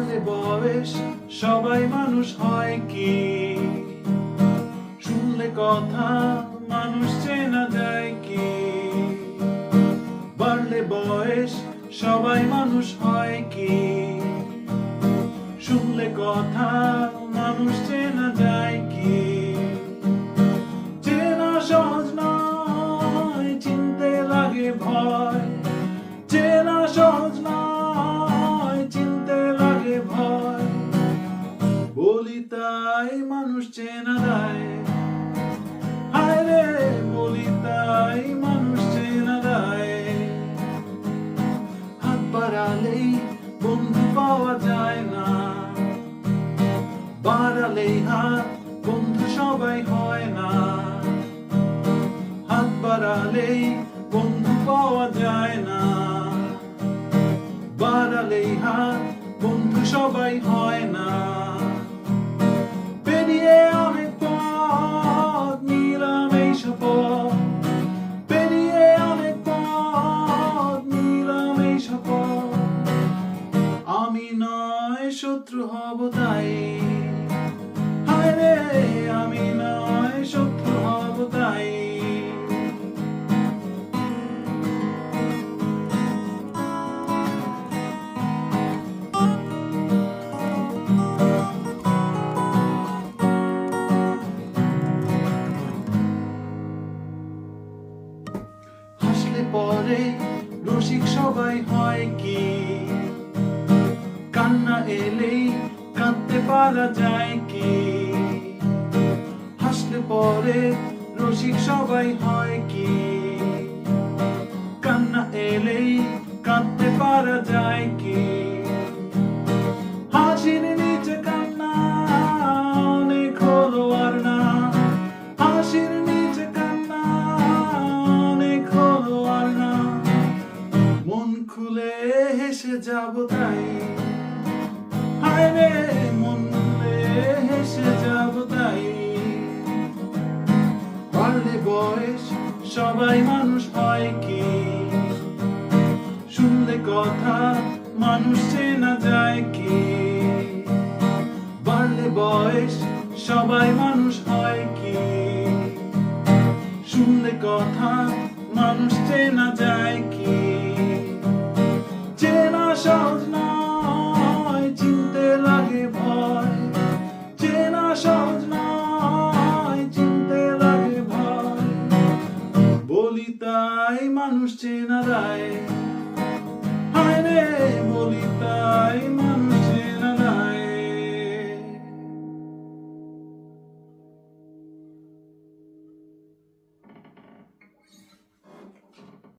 বাড়লে বয়স, সবাই মানুষ হয় কি? শুনলে কথা মানুষ চেনা যায় কি? বাড়লে বয়স, সবাই মানুষ হয় কি? শুনলে কথা মানুষ চেনা যায় কি? চেনা সহজ নয়, চিনতে লাগে ভয়। চেনা সহজ নয় মানুষ চেনা বলি তাই মানুষ চেনা দেয় বাড়ালেই বন্ধু পাওয়া যায় না। বাড়ালেই হাত বন্ধু সবাই হয় না। হাত বাড়ালেই বন্ধু পাওয়া যায় না। বাড়ালেই হাত বন্ধু সবাই হয় না। শত্রু হব তাই। রে, আমি নয়, শত্রু হব তাই। হাসলে পরে রসিক সবাই হয় কি? কান্না এলেই কাঁদতে পারা যায় কি? হাসলে পরে রসিক সবাই হয় কি? কান্না এলেই কাঁদতে পারা যায় কি? হাসির নিচে কান্না অনেক হলো আর না। হাসির নিচে কান্না অনেক হলো আর না। মন খুলে হেসে যাব তাই। হায় রে, মন বয়স, সবাই মানুষ হয় কি? শুনলে কথা, মানুষ চেনা যায় কি? বাড়লে বয়স, সবাই মানুষ হয় কি? শুনলে কথা, মানুষ চেনা যায় কি? চেনা সহজ নয়। মানুষ চেনা দেয়